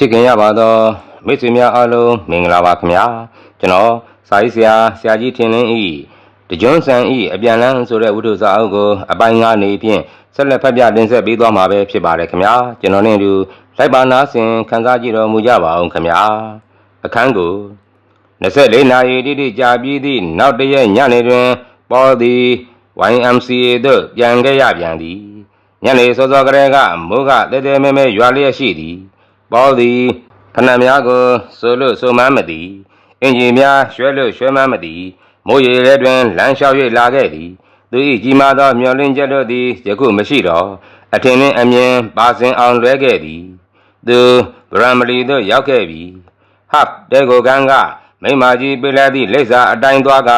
ချစ်ခင်ရပါသောမိတ်ဆွေများအားလုံးမင်္ဂလာပါခင်ဗျာကျွန်တော်စာရေးဆရာဆရာကြီးထင်လင်းဤတကြွန်းဆန်ဤအပြန်လန်းဆိုတဲ့ဝိထုစာအုပ်ကိုအပိုင်း၅နေဖြင့်ဆက်လက်ဖတ်ပြတင်ဆက်ပေးသွားမှာပဲဖြစ်ပါတယ်ခင်ဗျာကျွန်တော်နဲ့အတူလိုက်ပါနာဆင်ခန်းစားကြည့်တော်မူကြပါအောင်ခင်ဗျာအခန်းကို24နာရီတိတိကြာပြီးသည့်နောက်တရက်ညနေတွင်ပေါ်သည် YMCA သို့ပြန်ခဲ့ရပြန်သည်ညနေစောစောကလေးကမိုးကတဲတဲမဲမဲရွာလျက်ရှိသည် ပေါသည်ဖဏများကိုဆိုလို့ဆိုမှန်းမသည်အင်ဂျင်များရွှဲလို့ရွှဲမှန်းမသည်မိုးရေထဲတွင်လမ်းလျှောက်၍လာခဲ့သည်သူ၏ကြီးမားသောမျောလင်းချက်တို့သည်ယခုမရှိတော့အထင်နှင့်အမြင်ပါစင်အောင်လွဲခဲ့သည်သူဗရမလီသို့ရောက်ခဲ့ပြီဟပ်တဲကိုကန်းကမိမကြီးပြလဲသည့်လိပ်စာအတိုင်းသွားက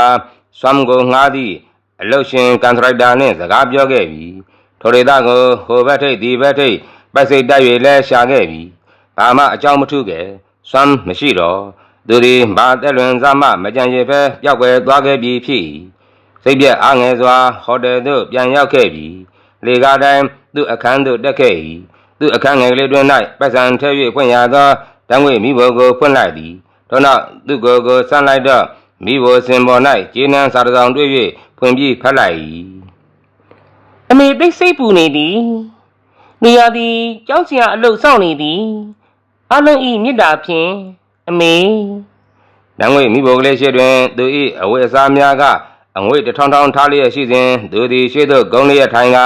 ဆွမ်းကိုငှားသည့်အလုတ်ရှင်ကန်ထရိုက်တာနှင့်စကားပြောခဲ့ပြီထိုဒေသကိုဟိုဘက်ထိပ်ဒီဘက်ထိပ်ပိုက်စိတ်တိုက်၍လဲရှာခဲ့ပြီ ဘာမှအကြောင်းမထုခဲ့စွမ်းမရှိတော့သူဒီဘာတက်လွန်စမှမကြံရဖဲပျောက်ွယ်သွားခဲ့ပြီဖြစ်၏စိတ်ပြက်အားငယ်စွာဟိုတယ်သို့ပြန်ရောက်ခဲ့ပြီလေကားတိုင်းသူ့အခန်းသို့တက်ခဲ့၏သူ့အခန်းငယ်ကလေးတွင်၌ပတ်စံထဲ၍ဖွင့်ရသောတံငွေမိဘကိုဖွင့်လိုက်သည်ထို့နောက်သူ့ကိုယ်ကိုဆန်းလိုက်တော့မိဘစင်ပေါ်၌ကျေးနန်းစာတစ်စောင်တွေ့၍ဖွင့်ပြီးဖတ်လိုက်၏အမေပိတ်စိတ်ပူနေသည်နေရာသည်ကြောင်းချင်အလုတ်ဆောင်နေသည် အလုံးဤမေတ္တာဖြင့်အမေ။နန်းငွေမိဘကလေးရှိတွင်သူ၏အဝတ်အစားများကအငွေတစ်ထောင်ထောင်ထားလျက်ရှိစဉ်သူသည်ရှိသို့ဂုံလျက်ထိုင်က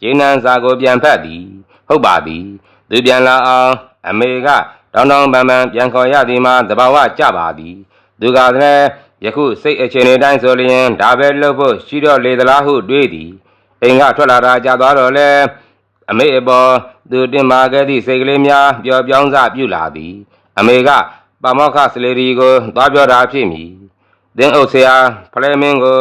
ဂျင်းနန်းစာကိုပြန်ဖတ်သည်။ဟုတ်ပါသည်။သူပြန်လာအောင်အမေကတောင်းတောင်းပန်ပန်ပြန်ခေါ်ရသည်မှာတဘာဝကြပါသည်။သူကလည်းယခုစိတ်အခြေအနေတိုင်းဆိုလျင်ဒါပဲလုပ်ဖို့ရှိတော့လေသလားဟုတွေးသည်။အိမ်ကထွက်လာတာကြာသွားတော့လဲ အမေအပေါ်သူတင်မာခဲ့သည့်စိတ်ကလေးများပျော်ပြောင်းစပြုလာသည်။အမေကပါမောက္ခစလေဒီကိုသွားပြောတာဖြစ်မည်။သင်းအုပ်ဆရာဖလဲမင်းကို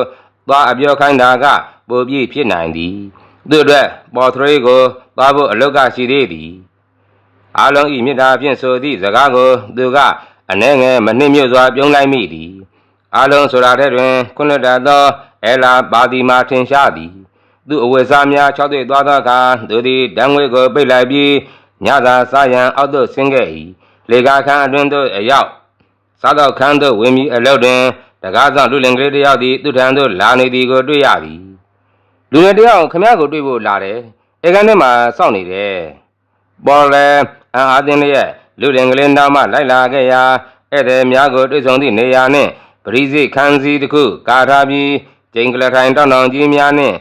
သွားအပြောခိုင်းတာကပိုပြီးဖြစ်နိုင်သည်။သူ့အတွက်ပေါ်ထရေးကိုသွားဖို့အလုတ်ကရှိသေးသည်။အားလုံးဤမေတ္တာဖြင့်ဆိုသည့်စကားကိုသူကအနှဲငယ်မနှိမ့်ညွတ်စွာပြုံးလိုက်မိသည်။အားလုံးဆိုတာတဲ့တွင်ခွင့်လွတ်တတ်သောအဲလာပါတီမာထင်ရှားသည်။ သူအဝတ်စားများ၆တွေ့သွားသောအခါသူသည်ဓာငွေကိုပိတ်လိုက်ပြီးညသာစားရန်အောက်သို့ဆင်းခဲ့၏။လေကာခန်းအတွင်းသို့အရောက်စားတော့ခန်းသို့ဝင်ပြီးအလောက်တွင်တကားဆောင်လူလင်ကလေးတစ်ယောက်သည်သူ့ထံသို့လာနေသည်ကိုတွေ့ရသည်လူငယ်တစ်ယောက်ခမရကိုတွေ့ဖို့လာတယ်အဲကန်းထဲမှာစောင့်နေတယ်ပေါ်လဲအန်အားသင်းလျက်လူလင်ကလေးနောက်မှလိုက်လာခဲ့ရာဧည့်သည်များကိုတွေ့ဆုံသည့်နေရာနှင့်ပရိစိတ်ခန်းစည်းတစ်ခုကာထားပြီးကျိန်ကလထိုင်တောင်းတောင်ကြီးများနှင့်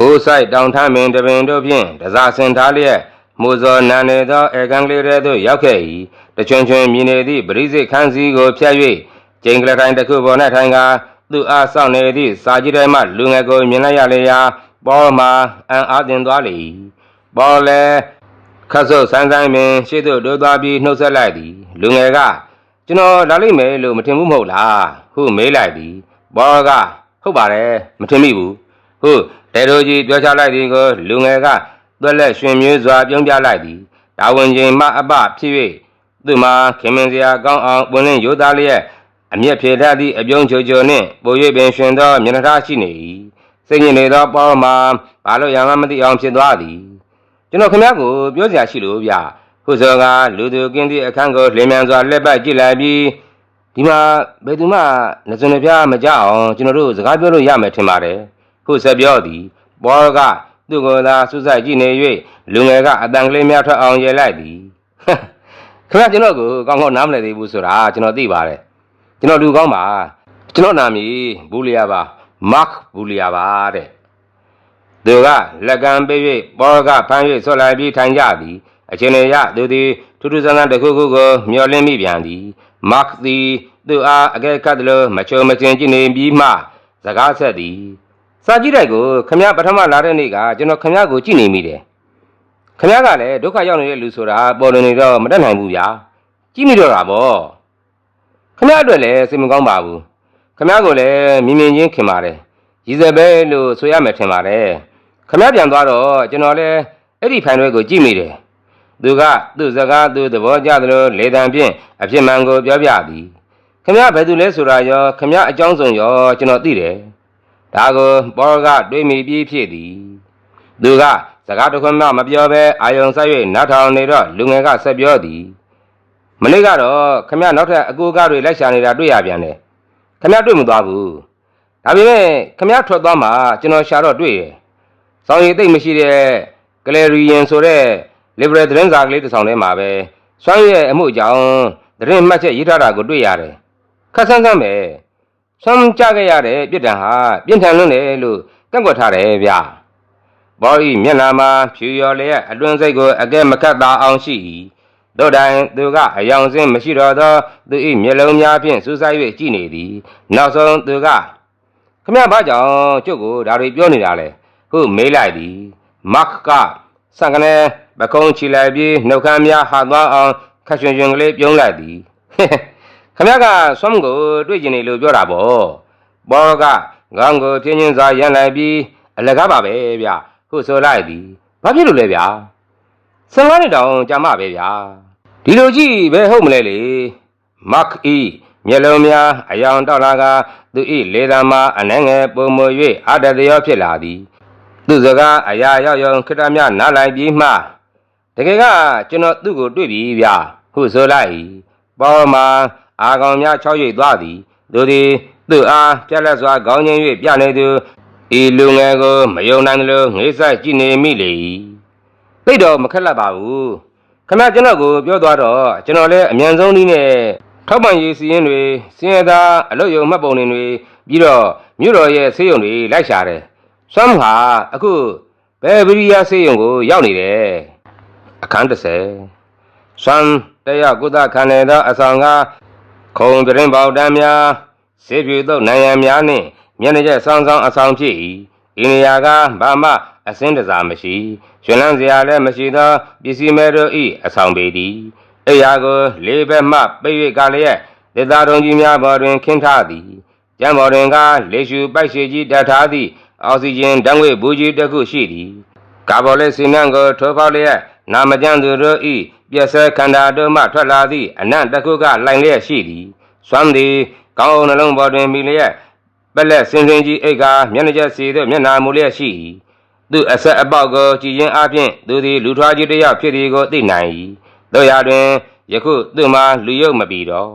အိုးဆိုင်တောင်ထမ်းပင်တပင်တို့ဖြင့်တစားဆင်ထားလျက်မိုးစောနန်နေသောအဲကန်းကလေးထဲသို့ရောက်ခဲ့၏တချွန်ချွန်မြင်နေသည့်ပရိစိတ်ခန်းစည်းကိုဖြတ်၍ကျိန်ကလထိုင်တစ်ခုပေါ်၌ထိုင်ကသူ့အားဆောင်နေသည့်စာကြီးတိုင်းမှလူငယ်ကိုမြင်လိုက်ရလေရာပေါ်မှာအံ့အားသင်သွားလေ၏ပေါ်လဲခတ်ဆုပ်ဆန်းဆန်းပင်ရှေ့သို့တိုးသွားပြီးနှုတ်ဆက်လိုက်သည်လူငယ်ကကျွန်တော်လာလိမ့်မယ်လို့မထင်ဘူးမဟုတ်လားဟုမေးလိုက်သည်ပေါ်ကဟုတ်ပါတယ်မထင်မိဘူးဟုတဲ တိုကြီးပြောချလိုက်သည်ကိုလူငယ်ကသွက်လက်ရှင်မျိုးစွာပြုံးပြလိုက်သည်တာဝန်ချင်းမအပဖြစ်၍သူမှာခင်မင်စရာကောင်းအောင်ပွင့်လင်းရိုးသားလျက်အမျက်ဖြေတတ်သည့်အပြုံးချိုချိုနှင့်ပို၍ပင်ရှင်သောမျက်နှာထားရှိနေ၏စိတ်ညစ်နေသောပေါ်မှာဘာလို့ရမှမသိအောင်ဖြစ်သွားသည်ကျွန်တော်ခင်ဗျားကိုပြောစရာရှိလို့ဗျခုစောကလူသူကင်းသည့်အခန်းကိုလင်းမြန်စွာလက်ပတ်ကြည့်လိုက်ပြီးဒီမှာဘယ်သူမှနှစုံနှပြမကြအောင်ကျွန်တော်တို့စကားပြောလို့ရမယ်ထင်ပါတယ် ခုဆက်ပြောသည်ပေါ်ကသူ့ကိုယ်သာစူးစိုက်ကြည့်နေ၍လူငယ်ကအတန်ကလေးများထွက်အောင်ရဲလိုက်သည်ခင်ဗျာကျွန်တော်ကိုကောင်းကောင်းနားမလည်သေးဘူးဆိုတာကျွန်တော်သိပါတယ်ကျွန်တော်လူကောင်းပါကျွန်တော်နာမည်ဘူးလျာပါမတ်ဘူးလျာပါတဲ့သူကလက်ကံပေး၍ပေါ်ကဖမ်း၍ဆွလိုက်ပြီးထိုင်ကြသည်အချင်းရသူသည်ထူးထူးဆန်းဆန်းတစ်ခုခုကိုမျောလင်းမိပြန်သည်မတ်သည်သူအားအကဲခတ်သလိုမချုံမချင်းကြည့်နေပြီးမှစကားဆက်သည် စာကြည့်တိုက်ကိုခမရပထမလာတဲ့နေ့ကကျွန်တော်ခမရကိုကြည့်နေမိတယ်ခမရကလည်းဒုက္ခရောက်နေတဲ့လူဆိုတာပေါ်လွင်နေတော့မတတ်နိုင်ဘူးဗျာကြည့်မိတော့တာဗောခမရအတွက်လည်းစိတ်မကောင်းပါဘူးခမရကိုလည်းမြင်မြင်ချင်းခင်ပါတယ်ရီဇဘဲလို့ဆိုရမယ်ထင်ပါတယ်ခမရပြန်သွားတော့ကျွန်တော်လည်းအဲ့ဒီဖိုင်တွေကိုကြည့်မိတယ်သူကသူ့စကားသူ့သဘောကျသလိုလေတံဖြင့်အဖြစ်မှန်ကိုပြောပြသည်ခမရဘယ်သူလဲဆိုတာရောခမရအကြောင်းစုံရောကျွန်တော်သိတယ် ဒါကိုပေါ်ကတွေးမိပြီးဖြစ်သည်သူကစကားတစ်ခွန်းမှမပြောဘဲအာယုံဆက်၍နတ်ထောင်နေတော့လူငယ်ကဆက်ပြောသည်မနေ့ကတော့ခမရနောက်ထပ်အကူအကတွေလိုက်ရှာနေတာတွေ့ရပြန်တယ်ခမရတွေ့မသွားဘူးဒါပေမဲ့ခမရထွက်သွားမှကျွန်တော်ရှာတော့တွေ့တယ်စောင်းရည်သိမ့်မရှိတဲ့ကလရီယန်ဆိုတဲ့ liberal သတင်းစာကလေးတစ်ဆောင်ထဲမှာပဲစွမ်းရဲ့အမှုအကြောင်းသတင်းမှတ်ချက်ရေးထားတာကိုတွေ့ရတယ်ခက်ဆန်းဆန်းပဲ ဆွမ်းကြခဲ့ရတဲ့ပြစ်ဒဏ်ဟာပြင်းထန်လွန်းတယ်လို့ကန့်ကွက်ထားတယ်ဗျဘော်ဤမျက်နှာမှာဖြူရော်လျက်အတွင်းစိတ်ကိုအကဲမခတ်သာအောင်ရှိ၏တို့တိုင်သူကအယောင်စင်းမရှိတော့သောသူ၏မျက်လုံးများဖြင့်စူးစိုက်၍ကြည့်နေသည်နောက်ဆုံးသူကခမရဘာကြောင့်ကျုပ်ကိုဒါတွေပြောနေတာလဲဟုမေးလိုက်သည်မတ်ကဆန်ကနေပကုံးချီလိုက်ပြီးနှုတ်ခမ်းများဟာသွားအောင်ခက်ရွှင်ရွှင်ကလေးပြုံးလိုက်သည် ခမရကဆွမ်းကိုတွေ့ကျင်နေလို့ပြောတာပေါ့ဘောကငေါင်းကိုပြင်းချင်းစွာရန်လိုက်ပြီးအလကားပါပဲဗျဟုဆိုလိုက်သည်ဘာဖြစ်လို့လဲဗျာဆန်ကားနေတောင်ကြာမပဲဗျာဒီလိုကြည့်ပဲဟုတ်မလဲလေမတ်ဤမျက်လုံးများအယောင်တောက်လာကသူဤလေသာမှာအနှဲငယ်ပုံမွ၍အတတရောဖြစ်လာသည်သူစကားအရာရောက်ရောက်ခိတ္တမြနားလိုက်ပြီးမှတကယ်ကကျွန်တော်သူ့ကိုတွေ့ပြီဗျဟုဆိုလိုက်၏ပေါ်မှာ အာကောင်များချောက်ရိပ်သွားသည်သူသည်သူ့အားပြက်လက်စွာခေါင်းချင်း၍ပြနေသူဤလူငယ်ကိုမယုံနိုင်သလိုငေးဆိုင်ကြည့်နေမိလေ၏သိတော့မခက်လက်ပါဘူးခမကျွန်တော်ကိုပြောသွားတော့ကျွန်တော်လည်းအမြန်ဆုံးနည်းနဲ့ထောက်ပံ့ရေးစီးရင်တွေစင်ရသားအလုတ်ယုံမှတ်ပုံတွေပြီးတော့မြို့တော်ရဲ့ဆေးရုံတွေလိုက်ရှာတယ်ဆွမ်းဟာအခုဘယ်ဗီရီယာဆေးရုံကိုရောက်နေတယ်အခန်း30ဆွမ်းတရားကုသခံနေသောအဆောင်က ခုံပြင်းပေါတန်းများစေပြူသောနိုင်ရန်များနှင့်မျက်နှာကျက်ဆောင်းဆောင်းအဆောင်ဖြစ်၏ဤနေရာကဘာမှအစင်းတစားမရှိရှင်လန်းစရာလည်းမရှိသောပစ္စည်းမဲတို့၏အဆောင်ပေသည်အိယာကိုလေးဘက်မှပိတ်၍ကလျက်ဒေသတော်ကြီးများပေါ်တွင်ခင်းထားသည်ကျမ်းပေါ်တွင်ကလေရှုပိုက်ရှိကြီးတတ်ထားသည့်အောက်ဆီဂျင်ဓာတ်ငွေ့ဘူးကြီးတစ်ခုရှိသည်ကာဗော်လက်စီမံကိုထိုးပေါက်လျက် နာမကျန်းသူတို့၏ပြည့်စဲခန္ဓာတို့မှထွက်လာသည့်အနံ့တစ်ခုကလိုင်လျက်ရှိသည်စွမ်းသည်ကောင်းအောင်နှလုံးပေါ်တွင်မိလျက်ပက်လက်စင်စင်ကြီးအိတ်ကမျက်နှာချက်စီတို့မျက်နှာမူလျက်ရှိ၏သူအဆက်အပေါက်ကိုကြည်ရင်အပြင်သူသည်လူထွားကြီးတစ်ယောက်ဖြစ်သည်ကိုသိနိုင်၏တို့ရာတွင်ယခုသူ့မှာလူရုပ်မပီတော့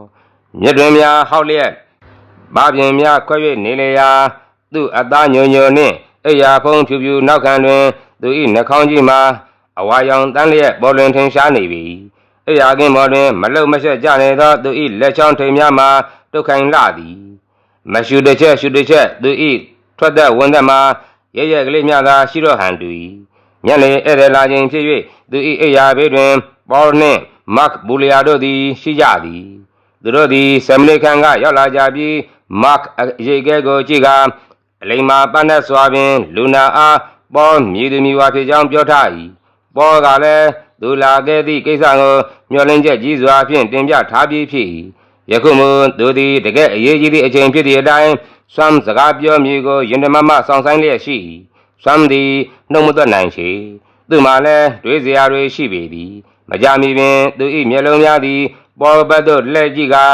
မြစ်တွင်များဟောက်လျက်ဘာပြင်များခွဲ၍နေလေရာသူ့အသားညိုညိုနှင့်အိယာဖုံးဖြူဖြူနောက်ခံတွင်သူ၏နှာခေါင်းကြီးမှာ အဝါရောင်တန်းလျက်ပေါ်လွင်ထင်ရှားနေပြီအိယာကင်းပေါ်တွင် မလုံမဆက်ကြနေသောသူ၏လက်ချောင်းထိန်များမှာဒုက္ခိုင်လှသည်မရှုတစ်ချက်ရှုတစ်ချက်သူ၏ထွက်သက်ဝင်သက်မှာရရကလေးများသာရှိတော့ဟန်တူ၏ညနေဧည့်သည်လာခြင်းဖြစ်၍သူ၏အိယာဘေးတွင်ပေါ်နှင့်မတ်ဘူလျာတို့သည်ရှိကြသည်သူတို့သည်ဆယ်မိနစ်ခန့်ကရောက်လာကြပြီးမတ်အရေးကဲကိုကြည့်ကအလိမ္မာပန်းနဲ့စွာပင်လူနာအားပေါ်မြည်သူမြည်ဝါဖြစ်ကြောင်းပြောထား၏ ပေါ်ကလည်းသူလာခဲ့သည့်ကိစ္စကိုမျှော်လင့်ချက်ကြီးစွာဖြင့်တင်ပြထားပြီးဖြစ်၏ယခုမှသူသည်တကယ်အရေးကြီးသည့်အချိန်ဖြစ်သည့်အတိုင်းဆွမ်းစကားပြောမည်ကိုယင်တမမဆောင်ဆိုင်လျက်ရှိ၏ဆွမ်းသည်နှုတ်မသွက်နိုင်ချေသူမှလည်းတွေးစရာတွေရှိပေသည်မကြမီပင်သူ၏မျက်လုံးများသည်ပေါ်ဘက်သို့လှည့်ကြည့်ကာ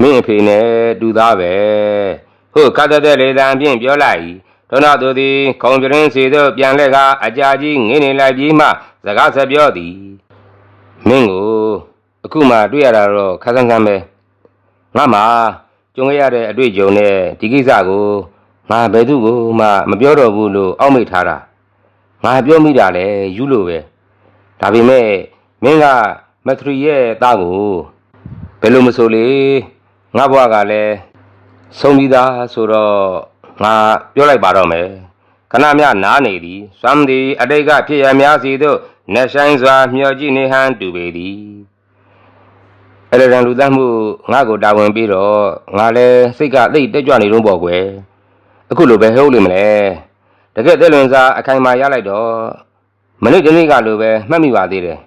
မင်းအဖေနဲ့တူသားပဲဟုတ်ခတ်တဲ့လေတံဖြင့်ပြောလိုက်၏ ထို့နောက်သူသည်ခုံပြင်းစီသို့ပြန်လှည့်ကာအကြာကြီးငင်းနေလိုက်ပြီးမှစကားဆက်ပြောသည်မင်းကိုအခုမှတွေ့ရတာတော့ခက်ဆန်းဆန်းပဲငါမှကြုံခဲ့ရတဲ့အတွေ့အကြုံနဲ့ဒီကိစ္စကိုငါဘယ်သူ့ကိုမှမပြောတော့ဘူးလို့အောက်မေ့ထားတာငါပြောမိတာလေယူလို့ပဲဒါပေမဲ့မင်းကမထရီရဲ့သားကိုဘယ်လိုမဆိုလေငါဘွားကလည်းဆုံးပြီးသားဆိုတော့ ငါပြောလိုက်ပါတော့မယ်ခဏမြနားနေသည်စွမ်းသည်အတိတ်ကဖြစ်ရများစီသို့နှဆိုင်စွာမျှော်ကြည့်နေဟန်တူပေသည်အဲ့ဒါတန်လူသားမှုငါ့ကိုတာဝန်ပြီးတော့ငါလည်းစိတ်ကသိတ်တက်ကြွနေတော့ပေါ့ကွယ်အခုလိုပဲဟုတ်လိမ့်မလဲတကယ်သက်လွန်စားအခိုင်အမာရလိုက်တော့မနေ့တနေ့ကလိုပဲမှတ်မိပါသေးတယ်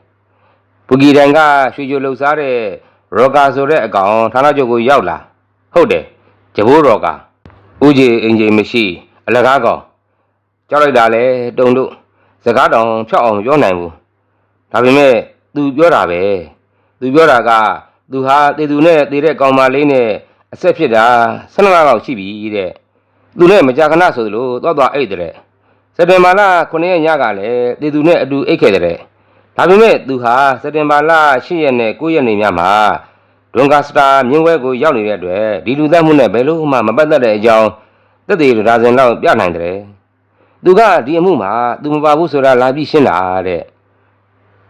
ပူဂီတိုင်ကရွှေချိုလှုပ်ရှားတဲ့ရောဂါဆိုတဲ့အကောင်ဌာနချုပ်ကိုရောက်လာဟုတ်တယ်ဂျဘိုးရောဂါ ဥကြီးအင်ဂျင်မရှိအလကားကောင်ကြောက်လိုက်တာလေတုံတို့စကားတောင်ဖြောက်အောင်ပြောနိုင်ဘူးဒါပေမဲ့ तू ပြောတာပဲ तू ပြောတာက तू ဟာတေသူနဲ့တေတဲ့ကောင်မလေးနဲ့အဆက်ဖြစ်တာ12လလောက်ရှိပြီတဲ့ သူနဲ့မကြာခဏဆိုသလိုသွားသွားအိတ်တဲ့စက်တင်ဘာလ9ရက်ညကလည်းတေသူနဲ့အတူအိတ်ခဲ့တဲ့ ဒါပေမဲ့သူဟာစက်တင်ဘာလ10ရက်နဲ့9ရက်နေ့များမှာ ဒွန်ကာစတာမြင်းဝဲကိုရောက်နေတဲ့အတွက်ဒီလူသက်မှုနဲ့ဘယ်လို့မှမပတ်သက်တဲ့အကြောင်းသက်သေဒါဇင်လောက်ပြနိုင်တယ်သူကဒီအမှုမှာသူမပါဘူးဆိုတာလာပြီးရှင်းတာတဲ့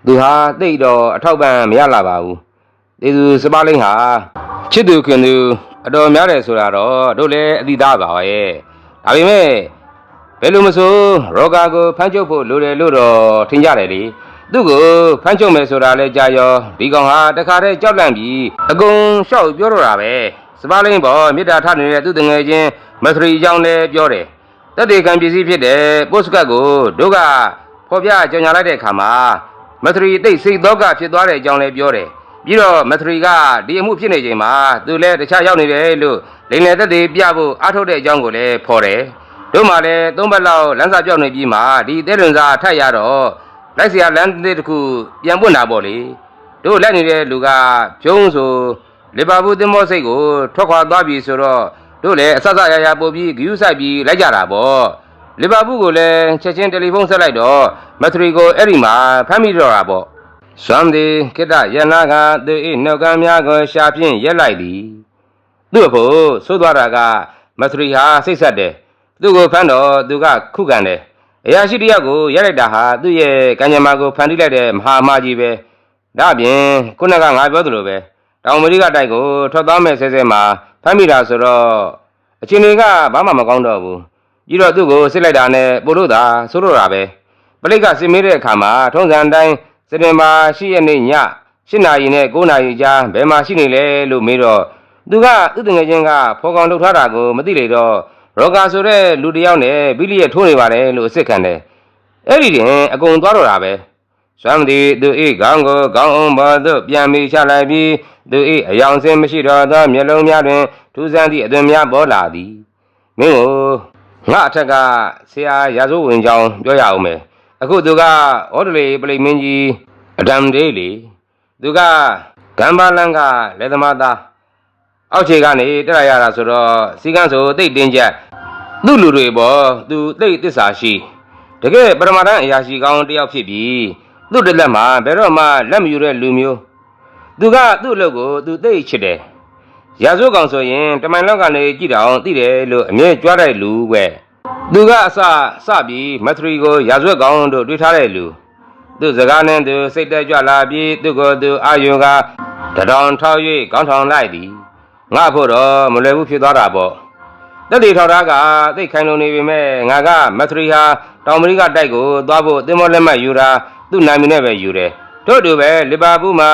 သူဟာတိတ်တော့အထောက်ပံ့မရလာပါဘူးဒီသူစပါလိန်ဟာချစ်သူခင်သူအတော်များတယ်ဆိုတာတော့တို့လည်းအတိသားပါရဲ့ဒါပေမဲ့ဘယ်လိုမဆိုရောဂါကိုဖမ်းချုပ်ဖို့လိုတယ်လို့တော့ထင်ကြတယ်လေ သူ့ကိုဖမ်းချုပ်မယ်ဆိုတာလဲကြာရောဒီကောင်ဟာတခါတည်းကြောက်လန့်ပြီးအကုန်ရှောက်ပြောတော့တာပဲစပါးလိန်ပေါ်မေတ္တာထနေတဲ့သူ့တငယ်ချင်းမသရီအကြောင်းလဲပြောတယ်တက်တေကံပစ္စည်းဖြစ်တဲ့ပို့စကတ်ကိုတို့ကဖော်ပြကြော်ညာလိုက်တဲ့အခါမှာမသရီတိတ်စိတ်တော့ကဖြစ်သွားတဲ့အကြောင်းလဲပြောတယ်ပြီးတော့မသရီကဒီအမှုဖြစ်နေချိန်မှာသူလဲတခြားရောက်နေတယ်လို့လိန်လေတက်တေပြဖို့အားထုတ်တဲ့အကြောင်းကိုလဲဖော်တယ်တို့မှလည်းသုံးဘက်လောက်လမ်းစာပြောက်နေပြီးမှဒီတဲလွန်စာထက်ရတော့ လိုက်စရာလမ်းတစ်ခုပြန်ပွင့်တာပေါ့လေတို့လက်နေတဲ့လူကဖြုံးဆိုလီဗာပူးသင်္ဘောစိတ်ကိုထွက်ခွာသွားပြီဆိုတော့တို့လည်းအဆဆရရပို့ပြီးဂယူးဆိုင်ပြီးလိုက်ကြတာပေါ့လီဗာပူးကိုလည်းချက်ချင်းတယ်လီဖုန်းဆက်လိုက်တော့မက်ထရီကိုအဲ့ဒီမှာဖမ်းမိတော့တာပေါ့စွမ်းသည်ကိတရနာကသူ၏နှုတ်ကမ်းများကိုရှာဖြင့်ရက်လိုက်သည်သူ့အဖို့သိုးသွားတာကမက်ထရီဟာစိတ်ဆက်တယ်သူ့ကိုဖမ်းတော့သူကခုခံတယ် အရာရှိတယောက်ကိုရက်လိုက်တာဟာသူ့ရဲ့ကံကြမ္မာကိုဖန်တီးလိုက်တဲ့မဟာအမကြီးပဲဒါအပြင်ခုနကငါပြောသလိုပဲတောင်အမေရိကတိုက်ကိုထွက်သွားမဲ့ဆဲဆဲမှာဖမ်းမိတာဆိုတော့အချင်းတွေကဘာမှမကောင်းတော့ဘူးပြီးတော့သူ့ကိုစစ်လိုက်တာနဲ့ပို့လို့သာဆိုးလို့တာပဲပလိတ်ကစစ်မေးတဲ့အခါမှာထုံးစံအတိုင်းစက်တင်ဘာ10ရက်နေ့ည7နာရီနဲ့9နာရီကြားဘယ်မှာရှိနေလဲလို့မေးတော့သူကသူ့တငယ်ချင်းကဖော်ကောင်ထုတ်ထားတာကိုမသိလေတော့ ရောဂါဆိုတဲ့လူတစ်ယောက်နဲ့ဘီလီရဲ့ထိုးနေပါတယ်လို့အစ်စ်ခံတယ်အဲ့ဒီတင်အကုန်သွားတော့တာပဲစွမ်းသည်သူဤခေါင်းကိုခေါင်းအောင်ပေါ်သို့ပြန်ပြီးချလိုက်ပြီးသူဤအယောင်စင်းမရှိတော့သောမျက်လုံးများတွင်ထူးဆန်းသည့်အသွင်များပေါ်လာသည်မင်းကိုငါအထက်ကဆရာရာဇဝဝင်ကြောင်းပြောရအောင်မယ်အခုသူကဩဒလီပလိမင်းကြီးအဒမ်ဒေးလီသူကဂမ်ဘာလန်ကလက်သမားသား အောက်ခြေကနေတက်လာရတာဆိုတော့စီကန်းဆိုတိတ်တင်းကျပ်သူ့လူတွေပေါ့သူတိတ်သစ္စာရှိတကယ်ပရမတန်အရာရှိကောင်းတစ်ယောက်ဖြစ်ပြီးသူ့တစ်လက်မှာဘယ်တော့မှလက်မယူတဲ့လူမျိုးသူကသူ့အလုပ်ကိုသူတိတ်ချစ်တယ်ရာဇဝတ်ကောင်ဆိုရင်တမန်လောက်ကနေကြည့်တောင်သိတယ်လို့အမြဲကြွားတဲ့လူပဲသူကအစစပြီးမက်ထရီကိုရာဇဝတ်ကောင်တို့တွေးထားတဲ့လူသူစကားနဲ့သူစိတ်တက်ကြွလာပြီးသူ့ကိုယ်သူအာယုံကတထောင်ထောက်၍ကောင်းထောင်လိုက်သည် ငါဖို့တော့မလွယ်ဘူးဖြစ်သွားတာပေါ့တက်တီထောက်ထားကသိတ်ခိုင်လုံနေပြီမဲ့ငါကမက်ထရီဟာတောင်အမေရိကတိုက်ကိုသွားဖို့တင်မောလက်မှတ်ယူတာသူ့နာမည်နဲ့ပဲယူတယ်ထို့တူပဲလီဗာပူးမှာ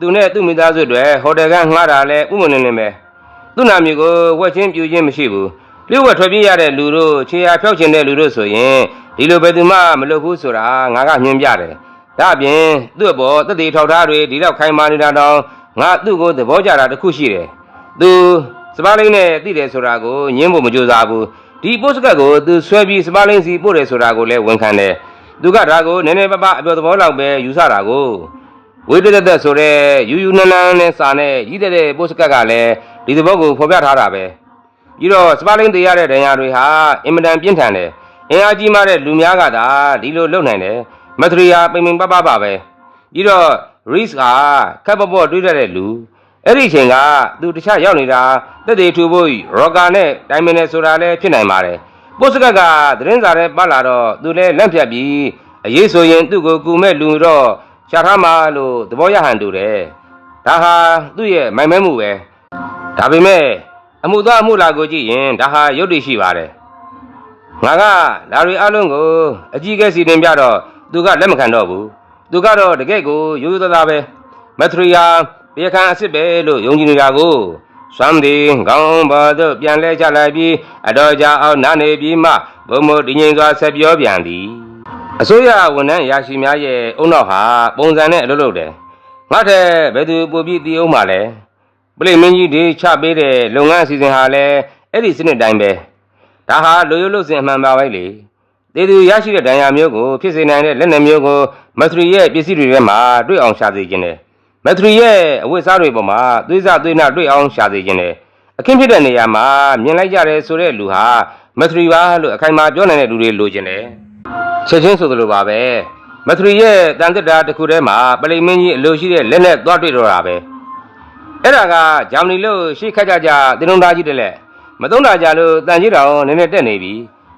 သူနဲ့သူ့မိသားစုတွေဟိုတယ်ကငှားတာလဲဥမနေနေပဲသူ့နာမည်ကိုဝက်ချင်းပြူချင်းမရှိဘူးလျှို့ဝက်ထွက်ပြေးရတဲ့လူတို့ခြေရာဖြောက်ချင်တဲ့လူတို့ဆိုရင်ဒီလိုဘယ်သူမှမလုပ်ဘူးဆိုတာငါကညွှန်ပြတယ်ဒါအပြင်သူ့အပေါ်တက်တီထောက်ထားတွေဒီတော့ခိုင်မာနေတာတောင်ငါသူ့ကိုသဘောကျတာတစ်ခုရှိတယ် သူစပါးလိမ့်နဲ့သိတယ်ဆိုတာကိုညင်းဖို့မကြိုးစားဘူးဒီပို့စကတ်ကိုသူဆွဲပြီးစပါးလိမ့်စီပို့တယ်ဆိုတာကိုလည်းဝန်ခံတယ်သူကဒါကိုနည်းနည်းပပအပြောသဘောလောက်ပဲယူဆတာကိုဝိတသက်သက်ဆိုတဲ့ယူယူနန်းနန်းနဲ့စာနဲ့ရည်တဲ့တဲ့ပို့စကတ်ကလည်းဒီသဘောကိုဖော်ပြထားတာပဲပြီးတော့စပါးလိမ့်သေးရတဲ့ဒဏ်ရာတွေဟာအင်မတန်ပြင်းထန်တယ်အင်အားကြီးမှတဲ့လူများကသာဒီလိုလုပ်နိုင်တယ်မထရီယာပိန်ပိန်ပပပါပဲပြီးတော့ risk ကခက်ပပေါ့တွေးတတ်တဲ့လူ အဲ့ဒီအချိန်ကသူတခြားရောက်နေတာတက်တေထူဖို့ရောဂါနဲ့တိုင်မင်နေဆိုတာလည်းဖြစ်နိုင်ပါတယ်ပို့စကတ်ကသတင်းစာထဲပတ်လာတော့သူလည်းလက်ဖြတ်ပြီးအရေးဆိုရင်သူ့ကိုကူမဲ့လူတော့ရှာထားမှလို့သဘောရဟန်တူတယ်ဒါဟာသူ့ရဲ့မိုင်မဲမှုပဲဒါပေမဲ့အမှုသားအမှုလာကိုကြည့်ရင်ဒါဟာရုပ်တည်ရှိပါတယ်ငါကလာရီအလုံးကိုအကြီးကဲစီတင်ပြတော့သူကလက်မခံတော့ဘူးသူကတော့တကယ့်ကိုရိုးရိုးသားသားပဲမက်ထရီယာ ပြေခံအစ်စ်ပဲလို့ယုံကြည်နေတာကိုစွမ်းသည်ခေါင်းပေါ်သို့ပြန်လဲချလိုက်ပြီးအတော်ကြာအောင်နားနေပြီးမှဘုံမို့ဒီငိမ်စွာဆက်ပြောပြန်သည်အစိုးရဝန်ထမ်းရာရှိများရဲ့အုံနောက်ဟာပုံစံနဲ့အလုပ်လုပ်တယ်ငါထက်ဘယ်သူပိုပြီးတည်အောင်မှလဲပလိမင်းကြီးဒီချပေးတဲ့လုပ်ငန်းအစီအစဉ်ဟာလည်းအဲ့ဒီစနစ်တိုင်းပဲဒါဟာလူရုပ်လို့စင်အမှန်ပါပဲလေတေသူရရှိတဲ့ဒဏ်ရာမျိုးကိုဖြစ်စေနိုင်တဲ့လက်နက်မျိုးကိုမက်ထရီရဲ့ပစ္စည်းတွေထဲမှာတွေ့အောင်ရှာစေခြင်းတယ် မက်ထရီရဲ့အဝတ်စားတွေပေါ်မှာသွေးစားသွေးနှတွေ့အောင်ရှာစေခြင်းတယ်အခင်းဖြစ်တဲ့နေရာမှာမြင်လိုက်ကြတယ်ဆိုတဲ့လူဟာမက်ထရီပါလို့အခိုင်အမာပြောနိုင်တဲ့လူတွေလိုချင်တယ်ချက်ချင်းဆိုသလိုပါပဲမထရီရဲ့တန်တက်တာတစ်ခုထဲမှာပလိမင်းကြီးအလိုရှိတဲ့လက်နဲ့သွားတွေ့တော့တာပဲအဲ့ဒါကဂျာမနီလို့ရှေ့ခတ်ကြကြတင်းလုံးသားကြီးတလက်မသုံးတာကြလို့တန်ကြီးတောင်နည်းနည်းတက်နေပြီ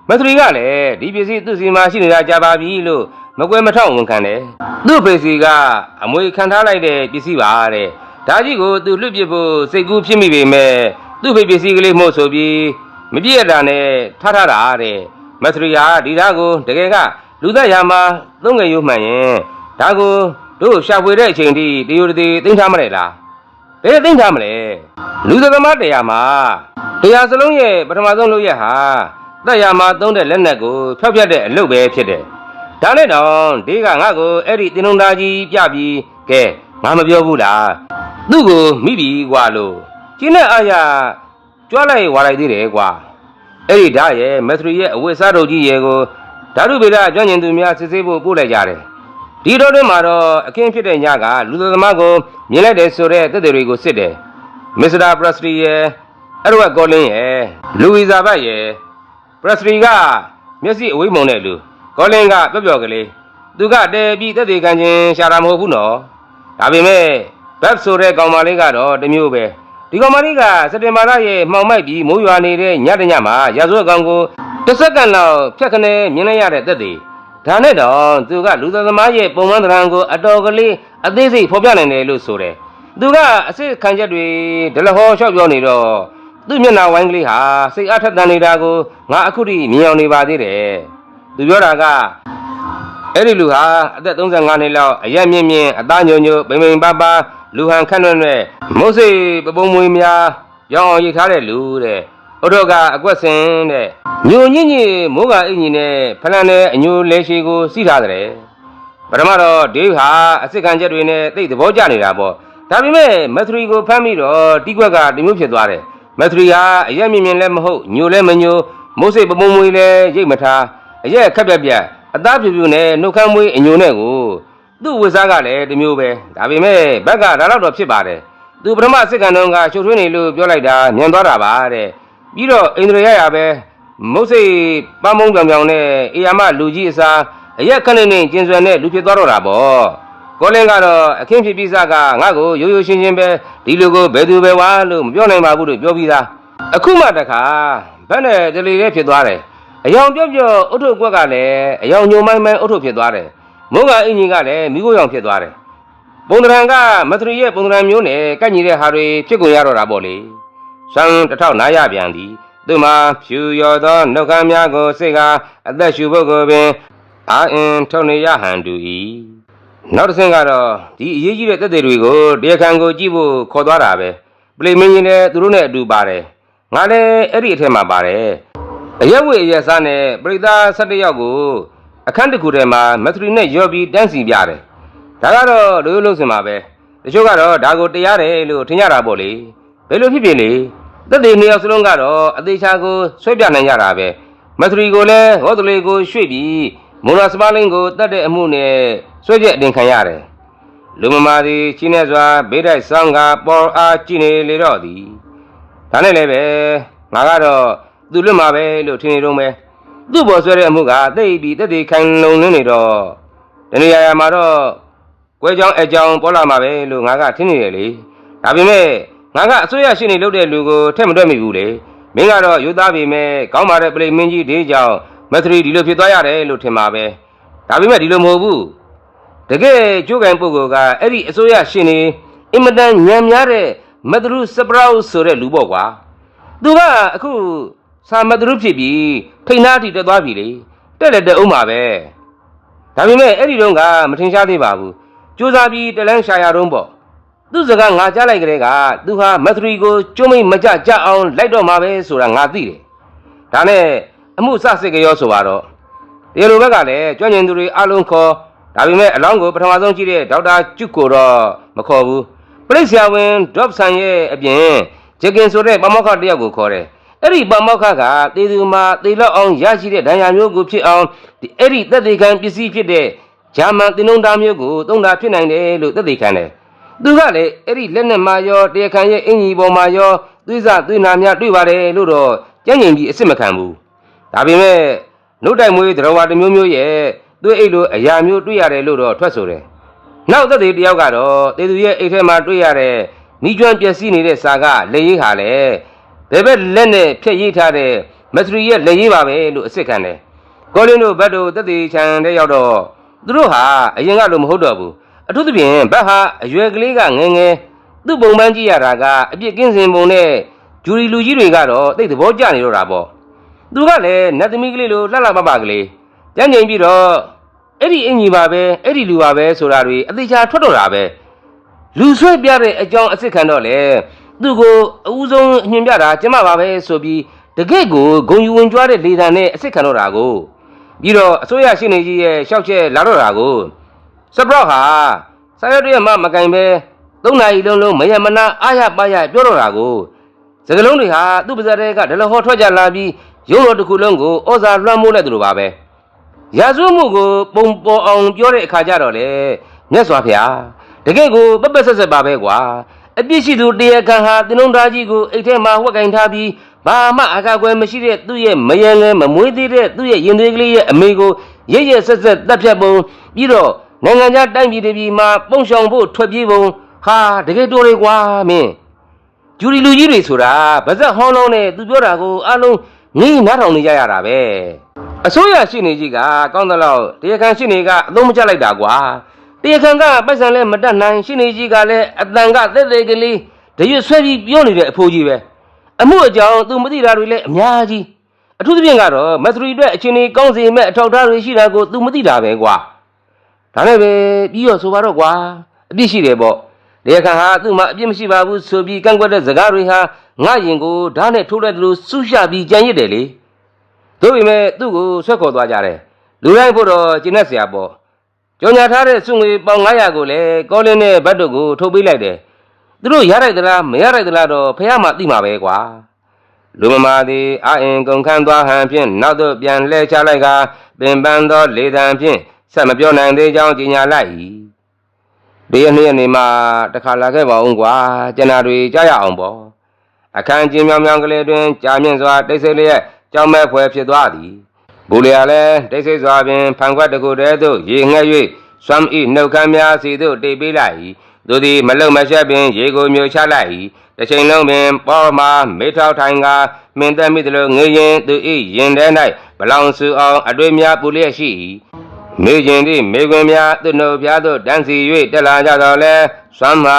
မထရီကလည်းဒီပစ္စည်းသူ့စီမှာရှိနေတာကြာပါပြီလို့ မကွဲမထောက်ဝန်ခံတယ်သူ့ဖေစီကအမွေခံထားလိုက်တဲ့ပစ္စည်းပါတဲ့ဒါကြီးကိုသူလွတ်ပစ်ဖို့စိတ်ကူးဖြစ်မိပေမဲ့သူ့ဖေပစ္စည်းကလေးမို့ဆိုပြီးမပြည့်ရတာနဲ့ထားထားတာတဲ့မထရီဟာဒီဓာတ်ကိုတကယ်ကလူသက်ရာမှာသုံးငယ်ရုံမှန်ရင်ဒါကိုတို့ရှာဖွေတဲ့အချိန်ထိတယူတည်သိမ်းထားမလဲလားဘယ်သိမ်းထားမလဲလူသက်သမားတရားမှာတရားစလုံးရဲ့ပထမဆုံးလုပ်ရက်ဟာသက်ရာမှာသုံးတဲ့လက်နက်ကိုဖျောက်ပြက်တဲ့အလုပ်ပဲဖြစ်တယ် ဒါနဲ့တော့ဒီကငါ့ကိုအဲ့ဒီတင်းလုံးသားကြီးပြပြီးကဲငါမပြောဘူးလားသူ့ကိုမိပြီကွာလို့ကျင်းတဲ့အာရကြွားလိုက်ဝါလိုက်သေးတယ်ကွာအဲ့ဒီဓာတ်ရဲ့မက်ထရီရဲ့အဝတ်စားတို့ကြီးရဲ့ကိုဓာတုဗေဒကျွမ်းကျင်သူများစစ်ဆေးဖို့ပို့လိုက်ကြတယ်။ဒီတော့တွင်မှာတော့အခင်းဖြစ်တဲ့ညကလူသမားကိုမြင်လိုက်တယ်ဆိုတဲ့သက်သေတွေကိုစစ်တယ်။မစ္စတာပရက်စတီရဲ့အဲ့တော့ကောလင်းရဲ့လူဝီဇာဘတ်ရဲ့ပရက်စတီကမျက်စိအဝိမုံတဲ့လူ ကောလင်းကပျော့ပျော့ကလေးသူကတဲပြီးသက်သေခံခြင်းရှာတာမဟုတ်ဘူးနော်။ဒါပေမဲ့ဘတ်ဆိုတဲ့ကောင်မလေးကတော့တစ်မျိုးပဲ။ဒီကောင်မလေးကစက်တင်ဘာလရဲ့မှောင်မိုက်ပြီးမိုးရွာနေတဲ့ညတညမှာရာဇဝတ်ကောင်ကိုတစ်စက္ကန့်လောက်ဖြတ်ခနဲမြင်လိုက်ရတဲ့သက်သေဒါနဲ့တော့သူကလူသမားရဲ့ပုံမှန်သဏ္ဍာန်ကိုအတော်ကလေးအသေးစိတ်ဖော်ပြနိုင်တယ်လို့ဆိုတယ်သူကအစ်စ်ခံချက်တွေဒလဟောလျှောက်ပြောနေတော့သူ့မျက်နှာဝိုင်းကလေးဟာစိတ်အားထက်သန်နေတာကိုငါအခုထိမြင်အောင်နေပါသေးတယ် သူပြောတာကအဲ့ဒီလူဟာအသက်35နှစ်လောက်အရက်မြင့်မြင့်အသားညိုညိုပိန်ပိန်ပါပါလူဟန်ခန့်နှွဲ့နှဲ့မုတ်စိတ်ပပုံမွေများရောင်းအောင်ရိတ်ထားတဲ့လူတဲ့ဥဒ္ဓကအကွက်စင်တဲ့ညိုညင့်ညင့်မိုးကအင်ကြီးနဲ့ဖလန်နဲ့အညိုလဲရှိကိုစီးထားတဲ့ပထမတော့ဒေးဟာအစစ်ခံချက်တွေနဲ့တိတ်သဘောကျနေတာပေါ့ဒါပေမဲ့မက်ထရီကိုဖမ်းပြီးတော့တီးကွက်ကတမျိုးဖြစ်သွားတယ်မက်ထရီဟာအရက်မြင့်မြင့်လည်းမဟုတ်ညိုလည်းမညိုမုတ်စိတ်ပပုံမွေလည်းရိတ်မထား အရက်ခက်ပြက်ပြက်အသားပြူပြူနဲ့နှုတ်ခမ်းမွေးအညိုနဲ့ကိုသူ့ဝစ်စားကလည်းတစ်မျိုးပဲဒါပေမဲ့ဘက်ကဒါတော့တော့ဖြစ်ပါတယ်သူပထမစစ်ကန်တုန်းကချုပ်ထွေးနေလို့ပြောလိုက်တာညံသွားတာပါတဲ့ပြီးတော့အိန္ဒြေရရပဲမုတ်စိတ်ပန်းမုံပြောင်ပြောင်နဲ့အေယာမလူကြီးအစားအရက်ခက်နေနေကျင်စွယ်နဲ့လူဖြစ်သွားတော့တာပေါ့ကိုလင်းကတော့အခင်းဖြစ်ပြီးစကငါ့ကိုရိုးရိုးရှင်းရှင်းပဲဒီလူကိုဘယ်သူပဲဝါလို့မပြောနိုင်ပါဘူးလို့ပြောပြီးသားအခုမှတခါဘက်နဲ့တလီလေးဖြစ်သွားတယ် အယောင်ပြော့ပြော့အုတ်ထုတ်ကွက်ကလည်းအယောင်ညိုမိုင်းမိုင်းအုတ်ထုတ်ဖြစ်သွားတယ်။မိုးကအင်ကြီးကလည်းမိခိုးရောင်ဖြစ်သွားတယ်။ပုံတရံကမထရီရဲ့ပုံတရံမျိုးနဲ့ကန့်ညီတဲ့ဟာတွေဖြစ်ကုန်ရတော့တာပေါ့လေ။ဆွမ်းတစ်ထောက်နားရပြန်သည်။သူမှာဖြူရော်သောနှုတ်ခမ်းများကိုစိတ်ကအသက်ရှူဖို့ကိုပင်အာအင်ထုတ်နေရဟန်တူ၏။နောက်တစ်ဆင့်ကတော့ဒီအရေးကြီးတဲ့တက်တွေတွေကိုတရားခံကိုကြည့်ဖို့ခေါ်သွားတာပဲ။ပလေမင်းကြီးလည်းသူတို့နဲ့အတူပါတယ်။ငါလည်းအဲ့ဒီအထက်မှာပါတယ်။ အရက်ဝေအရက်စားနဲ့ပရိသတ်17ယောက်ကိုအခန်းတစ်ခုထဲမှာမက်ထရီနဲ့ရော်ပြီးတန်းစီပြတယ်။ဒါကတော့လူရိုးလုံးစင်ပါပဲ။တချို့ကတော့ဒါကိုတရားတယ်လို့ထင်ကြတာပေါ့လေ။ဘယ်လိုဖြစ်ဖြစ်လေ။သက်သေနှစ်ယောက်စလုံးကတော့အသေးချာကိုဆွဲပြနိုင်ကြတာပဲ။မက်ထရီကိုလည်းဟောတလေကိုရွှေ့ပြီးမိုရာစပါလင်းကိုတတ်တဲ့အမှုနဲ့ဆွဲချက်အတင်ခံရတယ်။လူမမာသည်ချင်းနေစွာဘေးတိုက်ဆောင်ကပေါ်အားကြည့်နေလေတော့သည်။ဒါနဲ့လည်းပဲငါကတော့ သူလွတ်မှာပဲလို့ထင်နေတော့မယ်သူ့ဘော်ဆွဲတဲ့အမှုကတိတ်ပြီးတက်တည်ခိုင်လုံနေနေတော့ဒီနေရာရာမှာတော့ကွဲကြောင်းအကြောင်းပေါ်လာမှာပဲလို့ငါကထင်နေတယ်လေဒါပေမဲ့ငါကအစိုးရရှိနေလို့တဲ့လူကိုထက်မတွက်မိဘူးလေမင်းကတော့ယူသားပေမဲ့ကောင်းပါတဲ့ပလိမင်းကြီးဒေးကြောင့်မက်ထရီဒီလိုဖြစ်သွားရတယ်လို့ထင်ပါပဲဒါပေမဲ့ဒီလိုမဟုတ်ဘူးတကယ်ကြိုးကံပုဂ္ဂိုလ်ကအဲ့ဒီအစိုးရရှင်နေအင်မတန်ညံများတဲ့မဒရုစပရောက်ဆိုတဲ့လူပေါ့ကွာသူကအခု စာမဒရုဖြစ်ပြီးထိန်သားထိတက်သွားပြီလေတက်လက်တက်အောင်ပါပဲဒါပေမဲ့အဲ့ဒီတော့ကမထင်ရှားသေးပါဘူးစူးစမ်းပြီးတလန်းရှာရတော့ပေါ့သူ့စကားငါကြားလိုက်ကြတဲ့ကသူဟာမက်ထရီကိုကျုံးမိတ်မကြကြအောင်လိုက်တော့မှာပဲဆိုတာငါသိတယ်ဒါနဲ့အမှုစစစ်ကြောဆိုပါတော့ဒီလိုဘက်ကလည်းကျွမ်းကျင်သူတွေအလုံးခေါ်ဒါပေမဲ့အလောင်းကိုပထမဆုံးကြည့်တဲ့ဒေါက်တာကျွတ်ကိုတော့မခေါ်ဘူးပရိဆရာဝန်ဒေါ့ဆန်ရဲ့အပြင်ဂျက်ကင်ဆိုတဲ့ပမောက္ခတစ်ယောက်ကိုခေါ်တယ် အဲ့ဒီပမောက္ခကတေသူမှာတေလောက်အောင်ရရှိတဲ့ဒဏ်ရာမျိုးကိုဖြစ်အောင်ဒီအဲ့ဒီသက်သေခံပစ္စည်းဖြစ်တဲ့ဂျာမန်တင်ုံသားမျိုးကိုသုံးတာဖြစ်နိုင်တယ်လို့သက်သေခံတယ်သူကလည်းအဲ့ဒီလက်နဲ့မာရောတရားခံရဲ့အင်ကြီးပေါ်မှာရောသွေးစသွေးနာများတွေ့ပါတယ်လို့တော့ကြံ့ကျင်ပြီးအစ်စ်မခံဘူးဒါပေမဲ့နှုတ်တိုင်မွေးသရဝါတစ်မျိုးမျိုးရဲ့တသူ့အိတ်လိုအရာမျိုးတွေ့ရတယ်လို့တော့ထွက်ဆိုတယ်နောက်သက်သေတယောက်ကတော့တေသူရဲ့အိတ်ထဲမှာတွေ့ရတဲ့မိကျွမ်းပျက်စီးနေတဲ့စာကလက်ရေးဟာလေ ဘယ်ဘက်လက်နဲ့ဖြည့်ရေးထားတဲ့မက်ထရီရဲ့လက်ရေးပါပဲလို့အစ်စ်ခံတယ်ကောလင်းတို့ဘက်တို့သက်သေချန်တဲ့ရောက်တော့သူတို့ဟာအရင်ကလိုမဟုတ်တော့ဘူးအထူးသဖြင့်ဘက်ဟာအရွယ်ကလေးကငယ်ငယ်သူ့ပုံပန်းကြည့်ရတာကအပြစ်ကင်းစင်ပုံနဲ့ဂျူရီလူကြီးတွေကတော့သိတဲ့သဘောကျနေတော့တာပေါ့သူကလည်းနတ်သမီးကလေးလိုလှလှပပကလေးကြမ်းကြိမ်ပြီးတော့အဲ့ဒီအင်ကြီးပါပဲအဲ့ဒီလူပါပဲဆိုတာတွေအသေးချာထွက်တော့တာပဲလူဆွဲပြတဲ့အကြောင်းအစ်စ်ခံတော့လေ သူ့ကိုအဦးဆုံးညွှန်ပြတာကျမပါပဲဆိုပြီးတကယ့်ကိုဂုံယူဝင်ကြွားတဲ့လေတံနဲ့အစ်စ်ခံတော့တာကိုပြီးတော့အစိုးရရှိနေကြီးရဲ့ရှောက်ချက်လာတော့တာကိုစပရော့ဟာစာရွက်တွေမှမကင်ပဲသုံးနာရီလုံးလုံးမယမနာအားရပါရပြောတော့တာကိုစကလုံးတွေဟာသူ့ပါဇက်တွေကဒလဟောထွက်ကြလာပြီးရုံးတော်တစ်ခုလုံးကိုဩဇာလွှမ်းမိုးလိုက်သလိုပါပဲရာဇဝမှုကိုပုံပေါ်အောင်ပြောတဲ့အခါကျတော့လေမြတ်စွာဘုရားတကယ့်ကိုပက်ပက်ဆက်ဆက်ပါပဲကွာ အပြစ်ရှိသူတရားခံဟာတင်းုံသားကြီးကိုအိတ်ထဲမှာဝက်ကင်ထားပြီးဘာမှအကာအကွယ်မရှိတဲ့သူ့ရဲ့မယံငယ်မမွေးသေးတဲ့သူ့ရဲ့ရင်သွေးကလေးရဲ့အမေကိုရရဆက်ဆက်တပ်ဖြတ်ပုံပြီးတော့နိုင်ငံခြားတိုင်းပြည်တွေပြည်မှာပုံရှောင်ဖို့ထွက်ပြေးပုံဟာတကယ်တော်လေကွာမင်းဂျူရီလူကြီးတွေဆိုတာဗဇက်ဟောင်းလုံးနဲ့သူပြောတာကိုအလုံးငေးနားထောင်နေကြရတာပဲအစိုးရရှိနေကြီးကကောင်းသလောက်တရားခံရှိနေကအသုံးမချလိုက်တာကွာ တရားခံကပိုက်ဆံလဲမတတ်နိုင်ရှိနေကြီးကလည်းအတန်ကသက်သေးကလေးတရွတ်ဆွဲပြီးပြောနေတဲ့အဖိုးကြီးပဲအမှုအကြောင်းသူမသိတာတွေလည်းအများကြီးအထူးသဖြင့်ကတော့မက်သရီအတွက်အချင်းကြီးကောင်းစီမဲ့အထောက်အထားတွေရှိတာကိုသူမသိတာပဲကွာဒါနဲ့ပဲပြီးတော့ဆိုပါတော့ကွာအပြစ်ရှိတယ်ပေါ့တရားခံဟာသူ့မှာအပြစ်မရှိပါဘူးဆိုပြီးကန့်ကွက်တဲ့စကားတွေဟာငါရင်ကိုဓာတ်နဲ့ထိုးလိုက်သလိုဆူရှပြီးကြံရစ်တယ်လေတို့ပေမဲ့သူ့ကိုဆွဲခေါ်သွားကြတယ်လူတိုင်းဖို့တော့ကျင်းတဲ့ဆရာပေါ့ ကြော်ညာထားတဲ့စုငွေပေါင်900ကိုလည်းကောလင်းနဲ့ဘတ်တို့ကိုထုတ်ပေးလိုက်တယ်သူတို့ရလိုက်သလားမရလိုက်သလားတော့ဖះမှသိမှာပဲကွာလူမမာသည်အာအင်ကုန်ခန်းသွားဟန်ဖြင့်နောက်သို့ပြန်လှည့်ချလိုက်ကပင်ပန်းသောလေတံဖြင့်ဆက်မပြောနိုင်သေးကြောင်းကြေညာလိုက်၏ဒီရနေ့နေ့မှာတခါလာခဲ့ပါဦးကွာကျန်တာတွေကြားရအောင်ပေါ့အခန်းချင်းမြောင်မြောင်ကလေးတွင်ကြာမြင့်စွာတိတ်ဆိတ်လျက်ကြောင်းမဲ့ဖွယ်ဖြစ်သွားသည် ဘူလျာလည်းတိတ်ဆိတ်စွာပင်ဖန်ခွက်တစ်ခုတည်းသို့ရေငှက်၍စွမ်းဤနှုတ်ခမ်းများစီသို့တိတ်ပေးလိုက်၏သူသည်မလုံမရှက်ပင်ရေကိုမျိုးချလိုက်၏တစ်ချိန်လုံးပင်ပေါ်မှမေထောက်ထိုင်ကမင်းသက်မိသလိုငေရင်သူဤရင်ထဲ၌ဘလောင်စုအောင်အတွေ့များပူလျက်ရှိ၏မေရင်သည်မေခွင်များသူနှုတ်ပြားသို့တန်းစီ၍တက်လာကြတော့လဲစွမ်းမှာ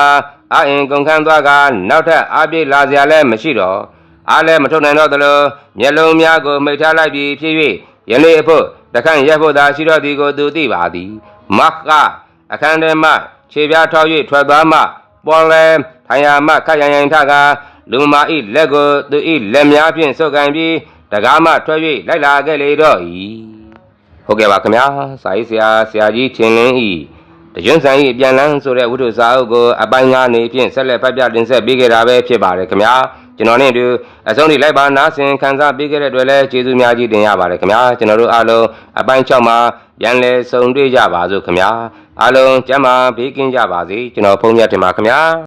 အအင်ကုန်ခန်းသွားကနောက်ထပ်အပြည့်လာစရာလည်းမရှိတော့အားလည်းမထုတ်နိုင်တော့သလိုမျက်လုံးများကိုမိတ်ထားလိုက်ပြီးဖြစ်၍ ယနေ့အဖို့တခန့်ရက်ဖို့သာရှိတော့သည်ကိုသူသိပါသည်မတ်ကအခန်းထဲမှခြေပြားထောက်၍ထွက်သွားမှပေါ်လဲထိုင်ရာမှခတ်ရန်ရန်ထကလူမာဤလက်ကိုသူဤလက်များဖြင့်ဆုပ်ကန်ပြီးတကားမှထွက်၍လိုက်လာခဲ့လေတော့၏ဟုတ်ကဲ့ပါခင်ဗျာစာရေးဆရာဆရာကြီးထင်လင်းဤတရွန်းဆန်ဤပြန်လန်းဆိုတဲ့ဝတ္ထုစာအုပ်ကိုအပိုင်း၅နေဖြင့်ဆက်လက်ဖတ်ပြတင်ဆက်ပေးခဲ့တာပဲဖြစ်ပါတယ်ခင်ဗျာ ကျွန်တော်နဲ့အတူအဆုံးထိလိုက်ပါနားဆင်ခံစားပေးခဲ့တဲ့အတွက်လည်းကျေးဇူးများကြီးတင်ရပါတယ်ခင်ဗျာကျွန်တော်တို့အားလုံးအပိုင်း၆မှာပြန်လည်ဆုံတွေ့ကြပါစို့ခင်ဗျာအားလုံးကျမ်းမာဘေးကင်းကြပါစေကျွန်တော်ဖုန်းမြတ်တင်ပါခင်ဗျာ